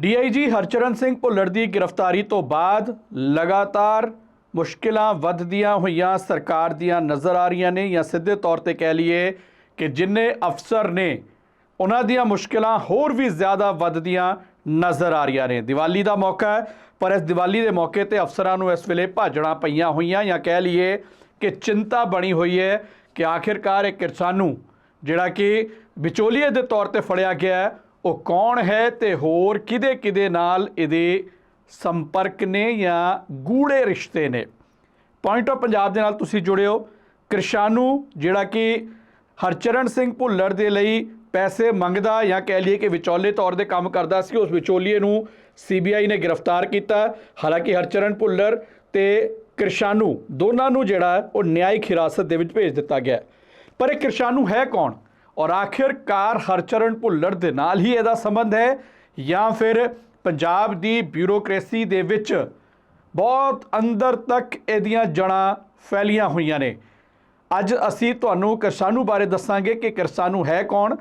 DIG Harcharan Singh Bhullar ਦੀ ਗ੍ਰਿਫਤਾਰੀ ਤੋਂ ਬਾਅਦ ਲਗਾਤਾਰ ਮੁਸ਼ਕਿਲਾਂ ਵੱਧਦੀਆਂ ਹੋਈਆਂ, ਸਰਕਾਰ ਦੀਆਂ ਨਜ਼ਰ ਆ ਰਹੀਆਂ ਨੇ ਜਾਂ ਸਿੱਧੇ ਤੌਰ ਤੇ ਕਹਿ ਲਈਏ ਕਿ ਜਿੰਨੇ ਅਫਸਰ ਨੇ, ਉਹਨਾਂ ਦੀਆਂ ਮੁਸ਼ਕਿਲਾਂ ਹੋਰ ਵੀ ਜ਼ਿਆਦਾ ਵੱਧਦੀਆਂ ਨਜ਼ਰ ਆ ਰਹੀਆਂ ਨੇ। ਦੀਵਾਲੀ ਦਾ ਮੌਕਾ ਹੈ, ਪਰ ਇਸ ਦੀਵਾਲੀ ਦੇ ਮੌਕੇ ਤੇ ਅਫਸਰਾਂ ਨੂੰ ਇਸ ਵੇਲੇ ਭਾਜੜਾਂ ਪਈਆਂ ਹੋਈਆਂ ਜਾਂ ਕਹਿ ਲਈਏ ਕਿ ਚਿੰਤਾ ਬਣੀ ਹੋਈ ਹੈ ਕਿ ਆਖਿਰਕਾਰ ਇਹ ਕਿਸਾਨੂ ਜਿਹੜਾ ਕਿ ਵਿਚੋਲੀਏ ਦੇ ਤੌਰ ਤੇ ਫੜਿਆ ਗਿਆ ਹੈ ਉਹ ਕੌਣ ਹੈ ਤੇ ਹੋਰ ਕਿਹਦੇ ਕਿਹਦੇ ਨਾਲ ਇਹਦੇ ਸੰਪਰਕ ਨੇ ਜਾਂ ਗੂੜੇ ਰਿਸ਼ਤੇ ਨੇ? ਪੁਆਇੰਟ ਆਫ ਪੰਜਾਬ ਦੇ ਨਾਲ ਤੁਸੀਂ ਜੁੜਿਓ। ਕਿਰਸ਼ਾਨੂ, ਜਿਹੜਾ ਕਿ ਹਰਚਰਨ ਸਿੰਘ ਭੁੱਲਰ ਦੇ ਲਈ ਪੈਸੇ ਮੰਗਦਾ ਜਾਂ ਕਹਿ ਲਈਏ ਕਿ ਵਿਚੋਲੇ ਤੌਰ ਤੇ ਕੰਮ ਕਰਦਾ ਸੀ, ਉਸ ਵਿਚੋਲੀਏ ਨੂੰ ਸੀਬੀਆਈ ਨੇ ਗ੍ਰਿਫਤਾਰ ਕੀਤਾ। ਹਾਲਾਂਕਿ ਹਰਚਰਨ ਭੁੱਲਰ ਤੇ ਕਿਰਸ਼ਾਨੂ ਦੋਨਾਂ ਨੂੰ ਜਿਹੜਾ ਉਹ ਨਿਆਇਕ ਹਿਰਾਸਤ ਦੇ ਵਿੱਚ ਭੇਜ ਦਿੱਤਾ ਗਿਆ। ਪਰ ਇਹ ਕਿਰਸ਼ਾਨੂ ਹੈ ਕੌਣ? ਔਰ ਆਖਿਰਕਾਰ ਹਰਚਰਨ ਭੁੱਲਰ ਦੇ ਨਾਲ ਹੀ ਇਹਦਾ ਸੰਬੰਧ ਹੈ ਜਾਂ ਫਿਰ ਪੰਜਾਬ ਦੀ ਬਿਊਰੋਕ੍ਰੇਸੀ ਦੇ ਵਿੱਚ ਬਹੁਤ ਅੰਦਰ ਤੱਕ ਇਹਦੀਆਂ ਜੜਾਂ ਫੈਲੀਆਂ ਹੋਈਆਂ ਨੇ। ਅੱਜ ਅਸੀਂ ਤੁਹਾਨੂੰ ਕਿਸਾਨੂ ਬਾਰੇ ਦੱਸਾਂਗੇ ਕਿ ਕਿਸਾਨੂ ਹੈ ਕੌਣ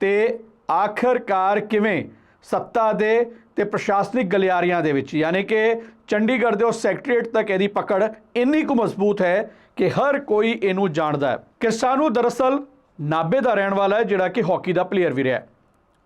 ਤੇ ਆਖਰਕਾਰ ਕਿਵੇਂ ਸੱਤਾ ਦੇ ਤੇ ਪ੍ਰਸ਼ਾਸਨਿਕ ਗਲਿਆਰੀਆਂ ਦੇ ਵਿੱਚ, ਯਾਨੀ ਕਿ ਚੰਡੀਗੜ੍ਹ ਦੇ ਉਹ ਸੈਕਟਰੀਏਟ ਤੱਕ ਇਹਦੀ ਪਕੜ ਇੰਨੀ ਕੁ ਮਜ਼ਬੂਤ ਹੈ ਕਿ ਹਰ ਕੋਈ ਇਹਨੂੰ ਜਾਣਦਾ ਹੈ। ਕਿਰਸਾਨੂ ਦਰਅਸਲ ਨਾਬੇ ਦਾ ਰਹਿਣ ਵਾਲਾ ਹੈ, ਜਿਹੜਾ ਕਿ ਹਾਕੀ ਦਾ ਪਲੇਅਰ ਵੀ ਰਿਹਾ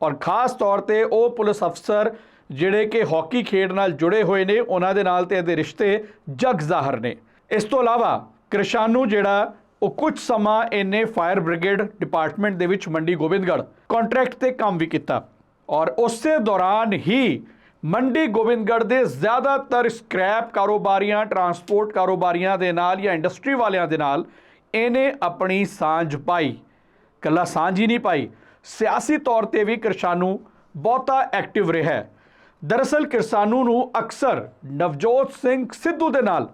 ਔਰ ਖਾਸ ਤੌਰ ਤੇ ਉਹ ਪੁਲਿਸ ਅਫਸਰ ਜਿਹੜੇ ਕਿ ਹਾਕੀ ਖੇਡ ਨਾਲ ਜੁੜੇ ਹੋਏ ਨੇ, ਉਹਨਾਂ ਦੇ ਨਾਲ ਤੇ ਇਹਦੇ ਰਿਸ਼ਤੇ ਜਗ ਜ਼ਾਹਰ ਨੇ। ਇਸ ਤੋਂ ਇਲਾਵਾ ਕ੍ਰਿਸ਼ਾਨੂ ਜਿਹੜਾ, ਉਹ ਕੁਝ ਸਮਾਂ ਇਹਨੇ ਫਾਇਰ ਬ੍ਰਿਗੇਡ ਡਿਪਾਰਟਮੈਂਟ ਦੇ ਵਿੱਚ ਮੰਡੀ ਗੋਬਿੰਦਗੜ੍ਹ ਕੰਟਰੈਕਟ ਤੇ ਕੰਮ ਵੀ ਕੀਤਾ। ਔਰ ਉਸੇ ਦੌਰਾਨ ਹੀ ਮੰਡੀ ਗੋਬਿੰਦਗੜ੍ਹ ਦੇ ਜ਼ਿਆਦਾਤਰ ਸਕ੍ਰੈਪ ਕਾਰੋਬਾਰੀਆਂ, ਟਰਾਂਸਪੋਰਟ ਕਾਰੋਬਾਰੀਆਂ ਦੇ ਨਾਲ ਜਾਂ ਇੰਡਸਟਰੀ ਵਾਲਿਆਂ ਦੇ ਨਾਲ ਇਹਨੇ ਆਪਣੀ ਸਾਂਝ ਪਾਈ। ਕੱਲਾ ਸਾਂਝ ਹੀ ਨਹੀਂ ਪਾਈ। ਸਿਆਸੀ ਤੌਰ ਤੇ ਵੀ ਕਿਰਸਾਨੂ ਬਹੁਤਾ ਐਕਟਿਵ ਰਿਹਾ ਹੈ। ਦਰਅਸਲ ਕਿਰਸਾਨੂ ਨੂੰ ਅਕਸਰ ਨਵਜੋਤ ਸਿੰਘ ਸਿੱਧੂ ਦੇ ਨਾਲ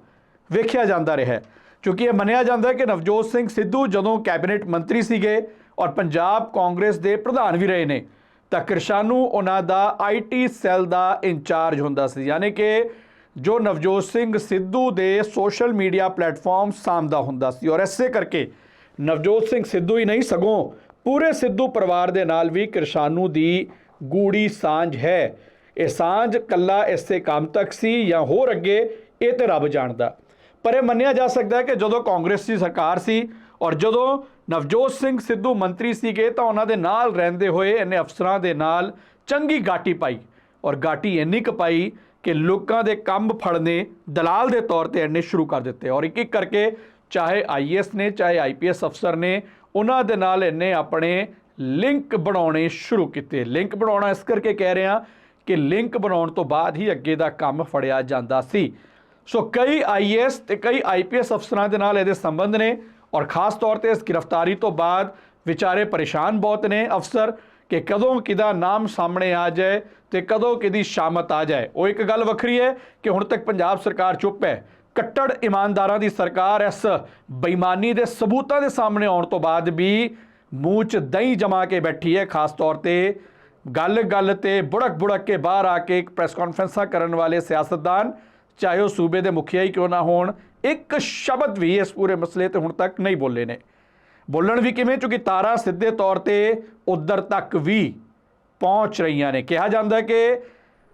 ਵੇਖਿਆ ਜਾਂਦਾ ਰਿਹਾ ਹੈ। ਕਿਉਂਕਿ ਇਹ ਮੰਨਿਆ ਜਾਂਦਾ ਹੈ ਕਿ ਨਵਜੋਤ ਸਿੰਘ ਸਿੱਧੂ ਜਦੋਂ ਕੈਬਨਿਟ ਮੰਤਰੀ ਸੀਗੇ ਔਰ ਪੰਜਾਬ ਕਾਂਗਰਸ ਦੇ ਪ੍ਰਧਾਨ ਵੀ ਰਹੇ ਨੇ, ਤਾਂ ਕਿਰਸਾਨੂ ਉਹਨਾਂ ਦਾ ਆਈਟੀ ਸੈੱਲ ਦਾ ਇੰਚਾਰਜ ਹੁੰਦਾ ਸੀ। ਯਾਨੀ ਕਿ ਜੋ ਨਵਜੋਤ ਸਿੰਘ ਸਿੱਧੂ ਦੇ ਸੋਸ਼ਲ ਮੀਡੀਆ ਪਲੇਟਫਾਰਮ ਸਾਂਭਦਾ ਹੁੰਦਾ ਸੀ ਔਰ ਇਸੇ ਕਰਕੇ ਨਵਜੋਤ ਸਿੰਘ ਸਿੱਧੂ ਹੀ ਨਹੀਂ, ਸਗੋਂ ਪੂਰੇ ਸਿੱਧੂ ਪਰਿਵਾਰ ਦੇ ਨਾਲ ਵੀ ਕਿਰਸਾਨੂ ਦੀ ਗੂੜੀ ਸਾਂਝ ਹੈ। ਇਹ ਸਾਂਝ ਕੱਲਾ ਇਸੇ ਕੰਮ ਤੱਕ ਸੀ ਜਾਂ ਹੋਰ ਅੱਗੇ ਇਹ ਤੇ ਰੱਬ ਜਾਣਦਾ। ਪਰ ਇਹ ਮੰਨਿਆ ਜਾ ਸਕਦਾ ਹੈ ਕਿ ਜਦੋਂ ਕਾਂਗਰਸ ਦੀ ਸਰਕਾਰ ਸੀ ਔਰ ਜਦੋਂ ਨਵਜੋਤ ਸਿੰਘ ਸਿੱਧੂ ਮੰਤਰੀ ਸੀਗੇ ਤਾਂ ਉਹਨਾਂ ਦੇ ਨਾਲ ਰਹਿੰਦੇ ਹੋਏ ਇਹਨੇ ਅਫਸਰਾਂ ਦੇ ਨਾਲ ਚੰਗੀ ਗਾਟੀ ਪਾਈ ਔਰ ਗਾਟੀ ਇੰਨੀ ਕੁ ਪਾਈ ਕਿ ਲੋਕਾਂ ਦੇ ਕੰਮ ਫੜਨੇ ਦਲਾਲ ਦੇ ਤੌਰ ਤੇ ਇਹਨੇ ਸ਼ੁਰੂ ਕਰ ਦਿੱਤੇ ਔਰ ਇੱਕ ਇੱਕ ਕਰਕੇ ਚਾਹੇ ਆਈਐਸ ਨੇ, ਚਾਹੇ ਆਈਪੀਐਸ ਅਫਸਰ ਨੇ, ਉਹਨਾਂ ਦੇ ਨਾਲ ਇਹਨੇ ਆਪਣੇ ਲਿੰਕ ਬਣਾਉਣੇ ਸ਼ੁਰੂ ਕੀਤੇ। ਲਿੰਕ ਬਣਾਉਣਾ ਇਸ ਕਰਕੇ ਕਹਿ ਰਿਹਾ ਕਿ ਲਿੰਕ ਬਣਾਉਣ ਤੋਂ ਬਾਅਦ ਹੀ ਅੱਗੇ ਦਾ ਕੰਮ ਫੜਿਆ ਜਾਂਦਾ ਸੀ। ਸੋ ਕਈ ਆਈਐਸ ਤੇ ਕਈ ਆਈਪੀਐਸ ਅਫਸਰਾਂ ਦੇ ਨਾਲ ਇਹਦੇ ਸੰਬੰਧ ਨੇ ਔਰ ਖਾਸ ਤੌਰ ਤੇ ਇਸ ਗ੍ਰਿਫਤਾਰੀ ਤੋਂ ਬਾਅਦ ਵਿਚਾਰੇ ਪਰੇਸ਼ਾਨ ਬਹੁਤ ਨੇ ਅਫਸਰ ਕਿ ਕਦੋਂ ਕਿਦਾ ਨਾਮ ਸਾਹਮਣੇ ਆ ਜਾਏ ਤੇ ਕਦੋਂ ਕਿਦੀ ਸ਼ਾਮਤ ਆ ਜਾਏ। ਉਹ ਇੱਕ ਗੱਲ ਵੱਖਰੀ ਹੈ ਕਿ ਹੁਣ ਤੱਕ ਪੰਜਾਬ ਸਰਕਾਰ ਚੁੱਪ ਹੈ। ਕੱਟੜ ਇਮਾਨਦਾਰਾਂ ਦੀ ਸਰਕਾਰ ਇਸ ਬੇਈਮਾਨੀ ਦੇ ਸਬੂਤਾਂ ਦੇ ਸਾਹਮਣੇ ਆਉਣ ਤੋਂ ਬਾਅਦ ਵੀ ਮੂੰਹ 'ਚ ਦਹੀਂ ਜਮਾ ਕੇ ਬੈਠੀ ਹੈ। ਖਾਸ ਤੌਰ ਤੇ ਗੱਲ ਗੱਲ ਤੇ ਬੁੜਕ ਬੁੜਕ ਕੇ ਬਾਹਰ ਆ ਕੇ ਇੱਕ ਪ੍ਰੈਸ ਕਾਨਫਰੰਸਾਂ ਕਰਨ ਵਾਲੇ ਸਿਆਸਤਦਾਨ, ਚਾਹੇ ਉਹ ਸੂਬੇ ਦੇ ਮੁਖੀਆ ਹੀ ਕਿਉਂ ਨਾ ਹੋਣ, ਇੱਕ ਸ਼ਬਦ ਵੀ ਇਸ ਪੂਰੇ ਮਸਲੇ ਤੇ ਹੁਣ ਤੱਕ ਨਹੀਂ ਬੋਲੇ ਨੇ। ਬੋਲਣ ਵੀ ਕਿਵੇਂ? ਕਿਉਂਕਿ ਤਾਰਾਂ ਸਿੱਧੇ ਤੌਰ ਤੇ ਉਧਰ ਤੱਕ ਵੀ ਪਹੁੰਚ ਰਹੀਆਂ ਨੇ। ਕਿਹਾ ਜਾਂਦਾ ਕਿ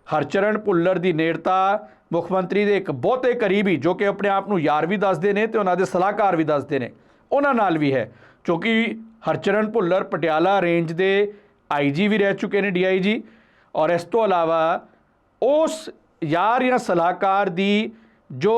ਹਰਚਰਨ ਭੁੱਲਰ ਦੀ ਨੇੜਤਾ ਮੁੱਖ ਮੰਤਰੀ ਦੇ ਇੱਕ ਬਹੁਤੇ ਕਰੀਬੀ ਜੋ ਕਿ ਆਪਣੇ ਆਪ ਨੂੰ ਯਾਰ ਵੀ ਦੱਸਦੇ ਨੇ ਤੇ ਉਹਨਾਂ ਦੇ ਸਲਾਹਕਾਰ ਵੀ ਦੱਸਦੇ ਨੇ, ਉਹਨਾਂ ਨਾਲ ਵੀ ਹੈ। ਕਿਉਂਕਿ ਹਰਚਰਨ ਭੁੱਲਰ ਪਟਿਆਲਾ ਰੇਂਜ ਦੇ ਆਈਜੀ ਵੀ ਰਹਿ ਚੁੱਕੇ ਨੇ ਡੀਆਈਜੀ ਔਰ ਇਸ ਤੋਂ ਇਲਾਵਾ ਉਸ ਯਾਰ ਜਾਂ ਸਲਾਹਕਾਰ ਦੀ ਜੋ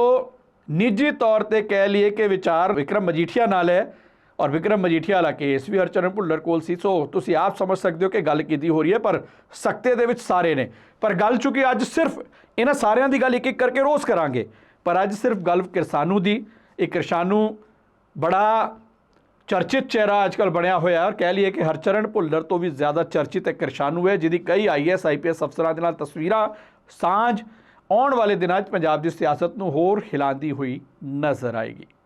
ਨਿੱਜੀ ਤੌਰ ਤੇ ਕਹਿ ਲਈਏ ਕਿ ਵਿਚਾਰ ਵਿਕਰਮ ਮਜੀਠੀਆ ਨਾਲ ਹੈ ਔਰ ਵਿਕਰਮ ਮਜੀਠੀਆ ਵਾਲਾ ਕੇਸ ਵੀ ਹਰਚਰਨ ਭੁੱਲਰ ਕੋਲ ਸੀ, ਸੋ ਤੁਸੀਂ ਆਪ ਸਮਝ ਸਕਦੇ ਹੋ ਕਿ ਗੱਲ ਕੀਤੀ ਹੋ ਰਹੀ ਹੈ, ਪਰ ਸਖਤੇ ਦੇ ਵਿੱਚ ਸਾਰੇ ਨੇ। ਪਰ ਗੱਲ ਚੁੱਕੀ ਅੱਜ ਸਿਰਫ ਇਹਨਾਂ ਸਾਰਿਆਂ ਦੀ ਗੱਲ ਇੱਕ ਇੱਕ ਕਰਕੇ ਰੋਜ਼ ਕਰਾਂਗੇ। ਪਰ ਅੱਜ ਸਿਰਫ ਗੱਲ ਕਿਰਸਾਨੂ ਦੀ, ਇਹ ਕਿਰਸਾਨੂ ਬੜਾ ਚਰਚਿਤ ਚਿਹਰਾ ਅੱਜਕੱਲ ਬਣਿਆ ਹੋਇਆ ਔਰ ਕਹਿ ਲਈਏ ਕਿ ਹਰਚਰਨ ਭੁੱਲਰ ਤੋਂ ਵੀ ਜ਼ਿਆਦਾ ਚਰਚਿਤ ਹੈ ਕਿਰਸਾਨੂ ਹੈ, ਜਿਹਦੀ ਕਈ ਆਈਐਸ ਆਈਪੀਐਸ ਅਫਸਰਾਂ ਦੇ ਨਾਲ ਤਸਵੀਰਾਂ ਸਾਂਝ ਆਉਣ ਵਾਲੇ ਦਿਨਾਂ 'ਚ ਪੰਜਾਬ ਦੀ ਸਿਆਸਤ ਨੂੰ ਹੋਰ ਹਿਲਾਉਂਦੀ ਹੋਈ ਨਜ਼ਰ ਆਏਗੀ।